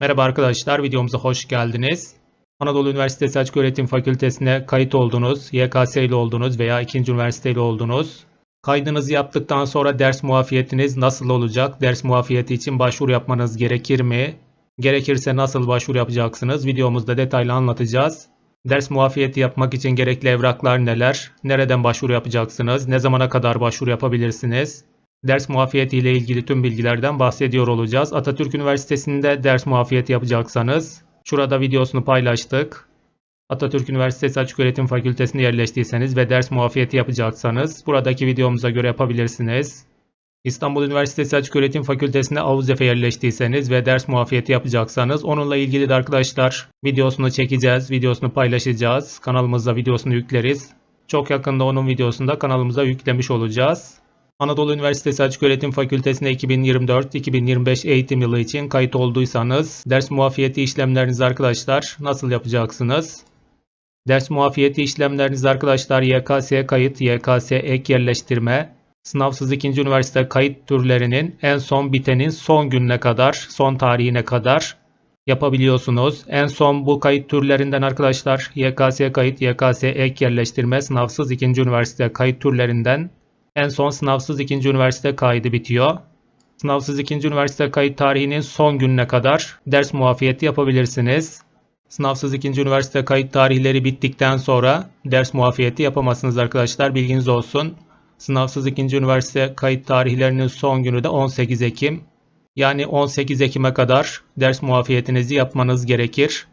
Merhaba arkadaşlar, videomuza hoş geldiniz. Anadolu Üniversitesi Selçuk Öğretim Fakültesine kayıt oldunuz, YKS ile oldunuz veya ikinci üniversite ile oldunuz. Kaydınızı yaptıktan sonra ders muafiyetiniz nasıl olacak? Ders muafiyeti için başvuru yapmanız gerekir mi? Gerekirse nasıl başvuru yapacaksınız? Videomuzda detaylı anlatacağız. Ders muafiyeti yapmak için gerekli evraklar neler? Nereden başvuru yapacaksınız? Ne zamana kadar başvuru yapabilirsiniz? Ders muafiyeti ile ilgili tüm bilgilerden bahsediyor olacağız. Atatürk Üniversitesi'nde ders muafiyeti yapacaksanız şurada videosunu paylaştık. Atatürk Üniversitesi Açık Öğretim Fakültesine yerleştiyseniz ve ders muafiyeti yapacaksanız buradaki videomuza göre yapabilirsiniz. İstanbul Üniversitesi Açık Öğretim Fakültesine Avuzef'e yerleştiyseniz ve ders muafiyeti yapacaksanız onunla ilgili de arkadaşlar videosunu çekeceğiz, videosunu paylaşacağız. Kanalımıza videosunu yükleriz. Çok yakında onun videosunu da kanalımıza yüklemiş olacağız. Anadolu Üniversitesi Açık Öğretim Fakültesine 2024-2025 eğitim yılı için kayıt olduysanız ders muafiyeti işlemlerinizi arkadaşlar nasıl yapacaksınız? Ders muafiyeti işlemlerinizi arkadaşlar YKS kayıt, YKS ek yerleştirme, sınavsız ikinci üniversite kayıt türlerinin en son bitenin son gününe kadar, son tarihine kadar yapabiliyorsunuz. En son bu kayıt türlerinden arkadaşlar YKS kayıt, YKS ek yerleştirme, sınavsız ikinci üniversite kayıt türlerinden en son sınavsız ikinci üniversite kaydı bitiyor. Sınavsız ikinci üniversite kayıt tarihinin son gününe kadar ders muafiyeti yapabilirsiniz. Sınavsız ikinci üniversite kayıt tarihleri bittikten sonra ders muafiyeti yapamazsınız arkadaşlar. Bilginiz olsun. Sınavsız ikinci üniversite kayıt tarihlerinin son günü de 18 Ekim. Yani 18 Ekim'e kadar ders muafiyetinizi yapmanız gerekir.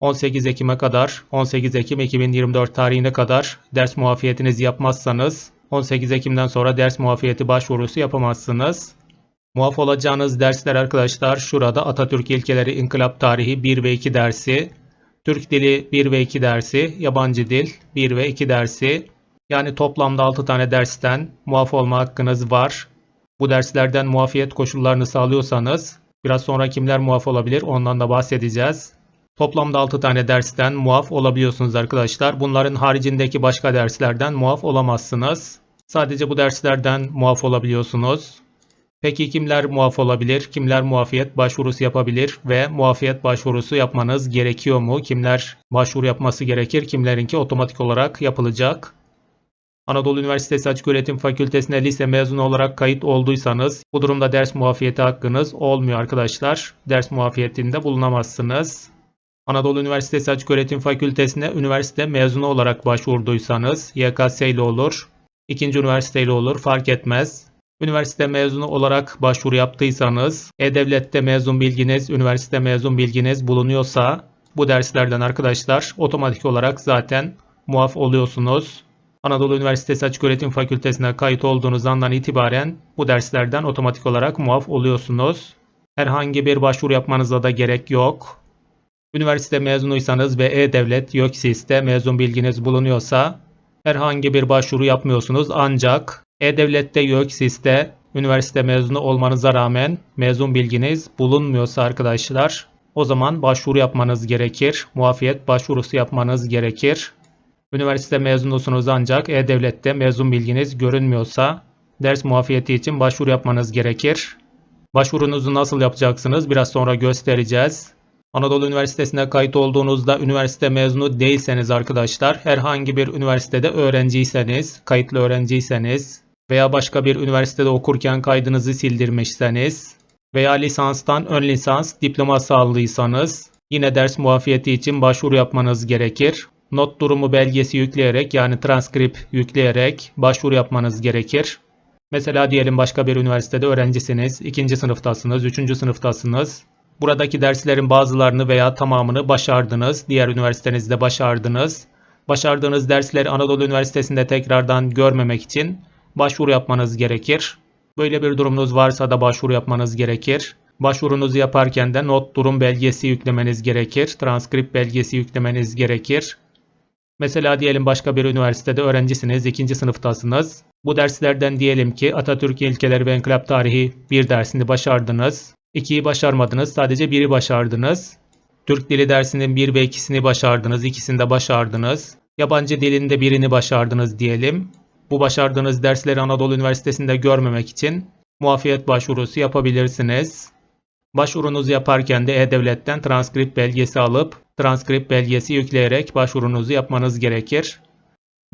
18 Ekim'e kadar, 18 Ekim 2024 tarihine kadar ders muafiyetinizi yapmazsanız 18 Ekim'den sonra ders muafiyeti başvurusu yapamazsınız. Muaf olacağınız dersler arkadaşlar şurada Atatürk İlkeleri İnkılap Tarihi 1 ve 2 dersi, Türk Dili 1 ve 2 dersi, Yabancı Dil 1 ve 2 dersi. Yani toplamda 6 tane dersten muaf olma hakkınız var. Bu derslerden muafiyet koşullarını sağlıyorsanız biraz sonra kimler muaf olabilir ondan da bahsedeceğiz. Toplamda 6 tane dersten muaf olabiliyorsunuz arkadaşlar. Bunların haricindeki başka derslerden muaf olamazsınız. Sadece bu derslerden muaf olabiliyorsunuz. Peki kimler muaf olabilir? Kimler muafiyet başvurusu yapabilir ve muafiyet başvurusu yapmanız gerekiyor mu? Kimler başvuru yapması gerekir? Kimlerinki otomatik olarak yapılacak? Anadolu Üniversitesi Açık Öğretim Fakültesine lise mezunu olarak kayıt olduysanız bu durumda ders muafiyeti hakkınız olmuyor arkadaşlar. Ders muafiyetinde bulunamazsınız. Anadolu Üniversitesi Açık Öğretim Fakültesine üniversite mezunu olarak başvurduysanız YKS ile olur, ikinci üniversite ile olur fark etmez. Üniversite mezunu olarak başvuru yaptıysanız, E-Devlet'te mezun bilginiz, üniversite mezun bilginiz bulunuyorsa bu derslerden arkadaşlar otomatik olarak zaten muaf oluyorsunuz. Anadolu Üniversitesi Açık Öğretim Fakültesine kayıt olduğunuz andan itibaren bu derslerden otomatik olarak muaf oluyorsunuz. Herhangi bir başvuru yapmanıza da gerek yok. Üniversite mezunuysanız ve E-Devlet, YÖKSİS'te mezun bilginiz bulunuyorsa herhangi bir başvuru yapmıyorsunuz ancak E-Devlet'te, YÖKSİS'te üniversite mezunu olmanıza rağmen mezun bilginiz bulunmuyorsa arkadaşlar o zaman başvuru yapmanız gerekir. Muafiyet başvurusu yapmanız gerekir. Üniversite mezunusunuz ancak E-Devlet'te mezun bilginiz görünmüyorsa ders muafiyeti için başvuru yapmanız gerekir. Başvurunuzu nasıl yapacaksınız biraz sonra göstereceğiz. Anadolu Üniversitesi'ne kayıt olduğunuzda üniversite mezunu değilseniz arkadaşlar herhangi bir üniversitede öğrenciyseniz, kayıtlı öğrenciyseniz veya başka bir üniversitede okurken kaydınızı sildirmişseniz veya lisanstan ön lisans diploması aldıysanız yine ders muafiyeti için başvuru yapmanız gerekir. Not durumu belgesi yükleyerek yani transkript yükleyerek başvuru yapmanız gerekir. Mesela diyelim başka bir üniversitede öğrencisiniz, ikinci sınıftasınız, üçüncü sınıftasınız. Buradaki derslerin bazılarını veya tamamını başardınız. Diğer üniversitenizde başardınız. Başardığınız dersleri Anadolu Üniversitesi'nde tekrardan görmemek için başvuru yapmanız gerekir. Böyle bir durumunuz varsa da başvuru yapmanız gerekir. Başvurunuzu yaparken de not durum belgesi yüklemeniz gerekir. Transkript belgesi yüklemeniz gerekir. Mesela diyelim başka bir üniversitede öğrencisiniz, ikinci sınıftasınız. Bu derslerden diyelim ki Atatürk İlkeleri ve İnkılap Tarihi bir dersini başardınız. 2'yi başarmadınız. Sadece biri başardınız. Türk Dili dersinin 1 ve 2'sini başardınız. İkisini de başardınız. Yabancı dilinde birini başardınız diyelim. Bu başardığınız dersleri Anadolu Üniversitesi'nde görmemek için muafiyet başvurusu yapabilirsiniz. Başvurunuzu yaparken de E-Devlet'ten transkript belgesi alıp transkript belgesi yükleyerek başvurunuzu yapmanız gerekir.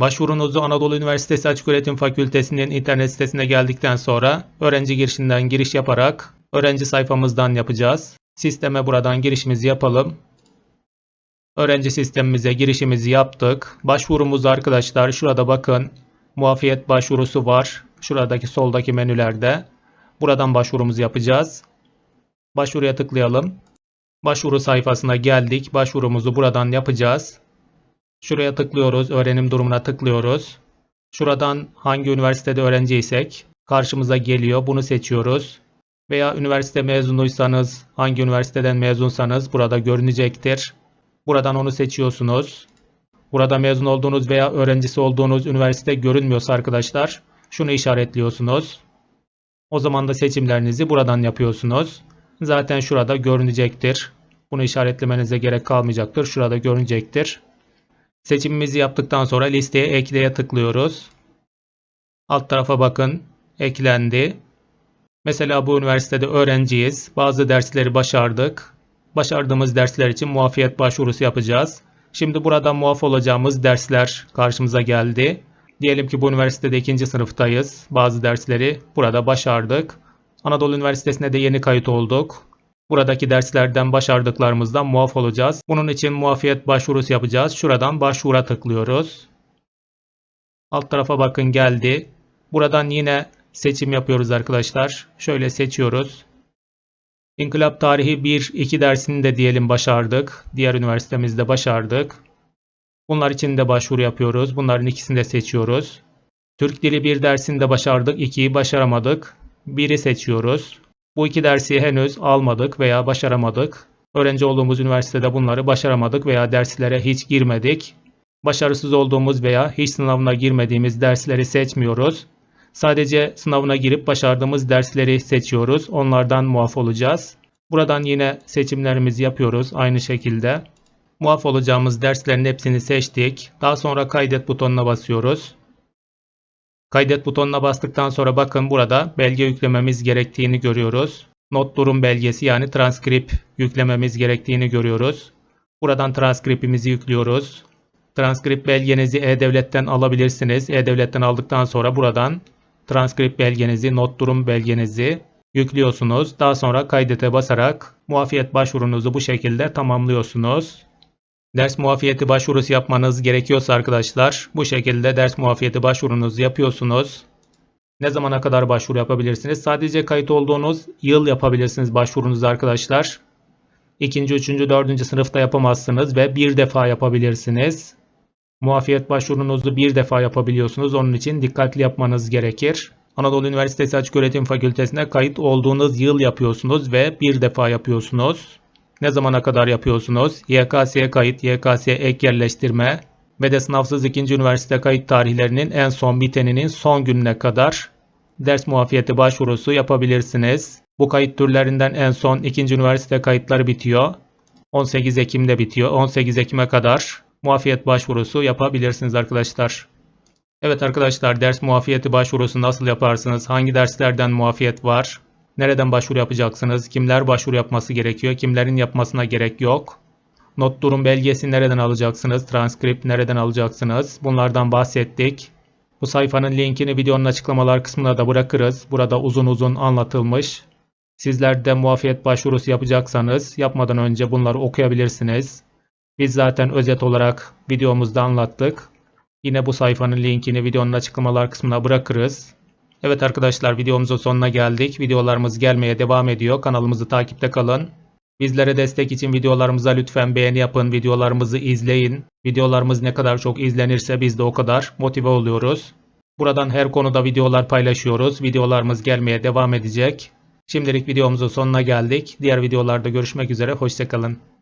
Başvurunuzu Anadolu Üniversitesi Açıköğretim Fakültesi'nin internet sitesine geldikten sonra öğrenci girişinden giriş yaparak öğrenci sayfamızdan yapacağız. Sisteme buradan girişimizi yapalım. Öğrenci sistemimize girişimizi yaptık. Başvurumuz arkadaşlar şurada bakın muafiyet başvurusu var. Şuradaki soldaki menülerde. Buradan başvurumuzu yapacağız. Başvuruya tıklayalım. Başvuru sayfasına geldik. Başvurumuzu buradan yapacağız. Şuraya tıklıyoruz. Öğrenim durumuna tıklıyoruz. Şuradan hangi üniversitede öğrenciysek karşımıza geliyor. Bunu seçiyoruz. Veya üniversite mezunuysanız, hangi üniversiteden mezunsanız burada görünecektir. Buradan onu seçiyorsunuz. Burada mezun olduğunuz veya öğrencisi olduğunuz üniversite görünmüyorsa arkadaşlar şunu işaretliyorsunuz. O zaman da seçimlerinizi buradan yapıyorsunuz. Zaten şurada görünecektir. Bunu işaretlemenize gerek kalmayacaktır. Şurada görünecektir. Seçimimizi yaptıktan sonra listeye ekleye tıklıyoruz. Alt tarafa bakın. Eklendi. Mesela bu üniversitede öğrenciyiz. Bazı dersleri başardık. Başardığımız dersler için muafiyet başvurusu yapacağız. Şimdi burada muaf olacağımız dersler karşımıza geldi. Diyelim ki bu üniversitede ikinci sınıftayız. Bazı dersleri burada başardık. Anadolu Üniversitesi'ne de yeni kayıt olduk. Buradaki derslerden başardıklarımızdan muaf olacağız. Bunun için muafiyet başvurusu yapacağız. Şuradan başvura tıklıyoruz. Alt tarafa bakın geldi. Buradan yine seçim yapıyoruz arkadaşlar. Şöyle seçiyoruz. İnkılap tarihi 1-2 dersini de diyelim başardık. Diğer üniversitemizde başardık. Bunlar için de başvuru yapıyoruz. Bunların ikisini de seçiyoruz. Türk dili 1 dersinde başardık. 2'yi başaramadık. 1'i seçiyoruz. Bu iki dersi henüz almadık veya başaramadık. Öğrenci olduğumuz üniversitede bunları başaramadık veya derslere hiç girmedik. Başarısız olduğumuz veya hiç sınavına girmediğimiz dersleri seçmiyoruz. Sadece sınavına girip başardığımız dersleri seçiyoruz. Onlardan muaf olacağız. Buradan yine seçimlerimizi yapıyoruz aynı şekilde. Muaf olacağımız derslerin hepsini seçtik. Daha sonra kaydet butonuna basıyoruz. Kaydet butonuna bastıktan sonra bakın burada belge yüklememiz gerektiğini görüyoruz. Not durum belgesi yani transkript yüklememiz gerektiğini görüyoruz. Buradan transkripimizi yüklüyoruz. Transkript belgenizi E-Devlet'ten alabilirsiniz. E-Devlet'ten aldıktan sonra buradan transkript belgenizi, not durum belgenizi yüklüyorsunuz. Daha sonra kaydete basarak muafiyet başvurunuzu bu şekilde tamamlıyorsunuz. Ders muafiyeti başvurusu yapmanız gerekiyorsa arkadaşlar bu şekilde ders muafiyeti başvurunuzu yapıyorsunuz. Ne zamana kadar başvuru yapabilirsiniz? Sadece kayıt olduğunuz yıl yapabilirsiniz başvurunuzu arkadaşlar. İkinci, üçüncü, dördüncü sınıfta yapamazsınız ve bir defa yapabilirsiniz. Muafiyet başvurunuzu bir defa yapabiliyorsunuz. Onun için dikkatli yapmanız gerekir. Anadolu Üniversitesi Açıköğretim Fakültesine kayıt olduğunuz yıl yapıyorsunuz ve bir defa yapıyorsunuz. Ne zamana kadar yapıyorsunuz? YKS'ye kayıt, YKS ek yerleştirme ve de sınavsız ikinci üniversite kayıt tarihlerinin en son biteninin son gününe kadar ders muafiyeti başvurusu yapabilirsiniz. Bu kayıt türlerinden en son ikinci üniversite kayıtları bitiyor. 18 Ekim'de bitiyor. 18 Ekim'e kadar muafiyet başvurusu yapabilirsiniz arkadaşlar. Evet arkadaşlar ders muafiyeti başvurusu nasıl yaparsınız? Hangi derslerden muafiyet var? Nereden başvuru yapacaksınız? Kimler başvuru yapması gerekiyor? Kimlerin yapmasına gerek yok? Not durum belgesi nereden alacaksınız? Transkript nereden alacaksınız? Bunlardan bahsettik. Bu sayfanın linkini videonun açıklamalar kısmına da bırakırız. Burada uzun uzun anlatılmış. Sizler de muafiyet başvurusu yapacaksanız yapmadan önce bunları okuyabilirsiniz. Biz zaten özet olarak videomuzda anlattık. Yine bu sayfanın linkini videonun açıklamalar kısmına bırakırız. Evet arkadaşlar videomuzun sonuna geldik. Videolarımız gelmeye devam ediyor. Kanalımızı takipte kalın. Bizlere destek için videolarımıza lütfen beğeni yapın. Videolarımızı izleyin. Videolarımız ne kadar çok izlenirse biz de o kadar motive oluyoruz. Buradan her konuda videolar paylaşıyoruz. Videolarımız gelmeye devam edecek. Şimdilik videomuzun sonuna geldik. Diğer videolarda görüşmek üzere. Hoşçakalın.